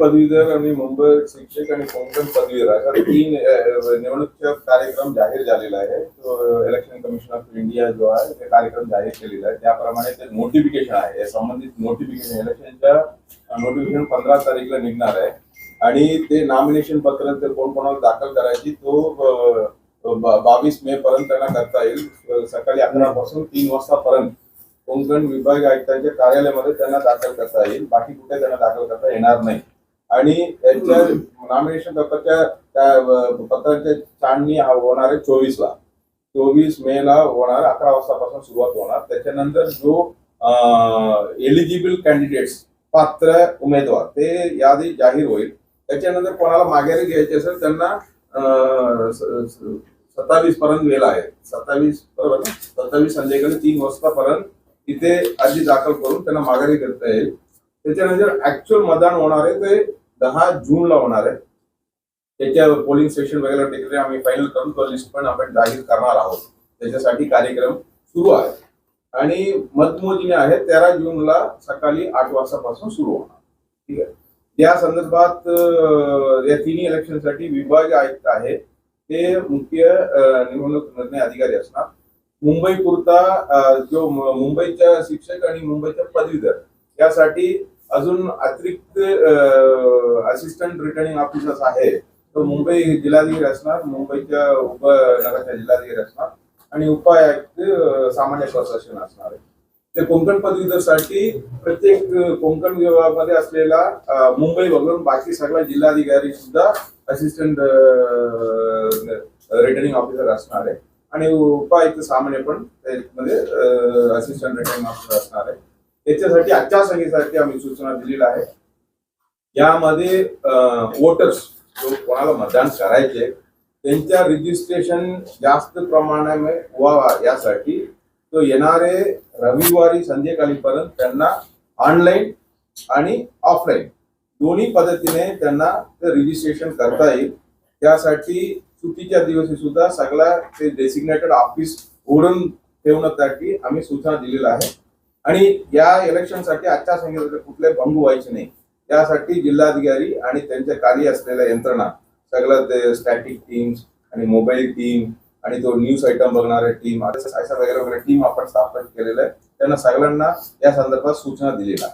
पदवीधर आणि मुंबई शिक्षक आणि कोंकण पदवीधर अशा तीन अ, निवडणुकीचा कार्यक्रम जाहीर झालेला आहे. तो इलेक्शन कमिशन ऑफ इंडिया जो आहे ते कार्यक्रम जाहीर केलेला आहे. त्याप्रमाणे ते नोटिफिकेशन आहे. या संबंधित नोटिफिकेशन इलेक्शनच्या नोटिफिकेशन पंधरा तारीखला निघणार आहे. आणि ते नॉमिनेशन पत्र ते कोण कोणाला दाखल करायची तो बावीस मे पर्यंत त्यांना करता येईल. सकाळी अकरा पासून तीन वाजता पर्यंत विभाग आयुक्तांच्या कार्यालयामध्ये त्यांना दाखल करता येईल. बाकी कुठे त्यांना दाखल करता येणार नाही. आणि त्याच्या नॉमिनेशन पत्राच्या त्या अ, पत्राच्या छाननी हा होणार आहे चोवीस ला चोवीस मे ला होणार अकरा वाजतापासून सुरुवात होणार. त्याच्यानंतर जो एलिजिबल कॅन्डिडेट्स पात्र उमेदवार ते यादी जाहीर होईल. त्याच्यानंतर कोणाला माघारी घ्यायची असेल त्यांना सत्तावीस पर्यंत वेळ आहे. सत्तावीस बरोबर सत्तावीस संध्याकाळी तीन वाजतापर्यंत तिथे अर्जी दाखल करून त्यांना माघारी करता येईल. त्याच्यानंतर ऍक्च्युअल मतदान होणार आहे ते दहा जूनला होणार आहे. त्याच्या पोलिंग स्टेशन वगैरे तिकडे आम्ही फायनल करून तो लिस्ट पण आपण जाहीर करणार आहोत. त्याच्यासाठी कार्यक्रम सुरू आहे. आणि मतमोजणी आहे तेरा जूनला सकाळी आठ वाजतापासून सुरू होणार. ठीक आहे? या संदर्भात या तिन्ही इलेक्शनसाठी विभाग आयुक्त आहे. ते मुख्य निवडणूक निर्णय अधिकारी असणार. मुंबई पुरता जो मुंबईच्या शिक्षक आणि मुंबईच्या पदवीधर यासाठी अजून अतिरिक्त असिस्टंट रिटर्निंग ऑफिसर्स आहे तो मुंबई जिल्हाधिकारी असणार मुंबईच्या उपनगराच्या जिल्हाधिकारी असणार आणि उपायुक्त सामान्य प्रशासन असणार आहे. ते कोंकण पदवीधरसाठी प्रत्येक कोंकण विभागामध्ये असलेला मुंबई वगळून बाकी सगळ्या जिल्हाधिकारी सुद्धा असिस्टंट रिटर्निंग ऑफिसर असणार आहे. आणि उपायुक्त सामान्य पण त्यामध्ये असिस्टंट रिटर्निंग ऑफिसर असणार आहे. त्याच्यासाठी आचारसंहितेसाठी आम्ही सूचना दिलेल्या आहे. यामध्ये वोटर्स जो कोणाला मतदान करायचे त्यांच्या रजिस्ट्रेशन जास्त प्रमाणामध्ये व्हावा यासाठी तो येणारे रविवारी संध्याकाळीपर्यंत त्यांना ऑनलाईन आणि ऑफलाईन दोन्ही पद्धतीने त्यांना ते रजिस्ट्रेशन करता येईल. त्यासाठी सुट्टीच्या दिवशी सुद्धा सगळ्या ते डेसिग्नेटेड ऑफिस उघडून ठेवण्यासाठी आम्ही सूचना दिलेल्या आहे आणि या इलेक्शनसाठी आचारसंहितेचे कुठले भंग व्हायचे नाही. त्यासाठी जिल्हाधिकारी आणि त्यांच्या कार्य असलेल्या यंत्रणा सगळं ते स्टॅटिक टीम्स आणि मोबाईल टीम आणि तो न्यूज आयटम बघणारे टीम अशा वगैरे वगैरे टीम आपण स्थापन केलेलं आहे. त्यांना सगळ्यांना या संदर्भात सूचना दिलेल्या